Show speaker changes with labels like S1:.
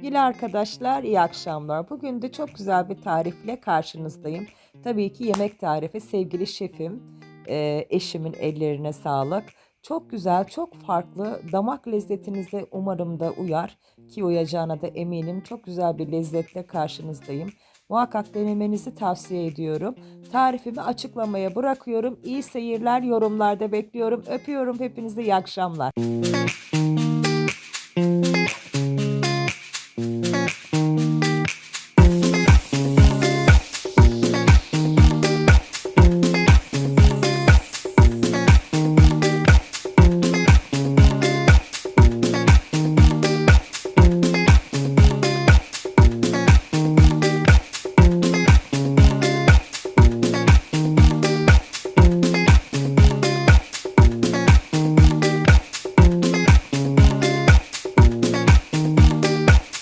S1: Sevgili arkadaşlar, iyi akşamlar. Bugün de çok güzel bir tarifle karşınızdayım. Tabii ki yemek tarifi sevgili şefim, e, eşimin ellerine sağlık. Çok güzel, çok farklı, damak lezzetinize umarım da uyar ki uyacağına da eminim. Çok güzel bir lezzetle karşınızdayım. Muhakkak denemenizi tavsiye ediyorum. Tarifimi açıklamaya bırakıyorum. İyi seyirler, yorumlarda bekliyorum. Öpüyorum hepinizi, iyi akşamlar.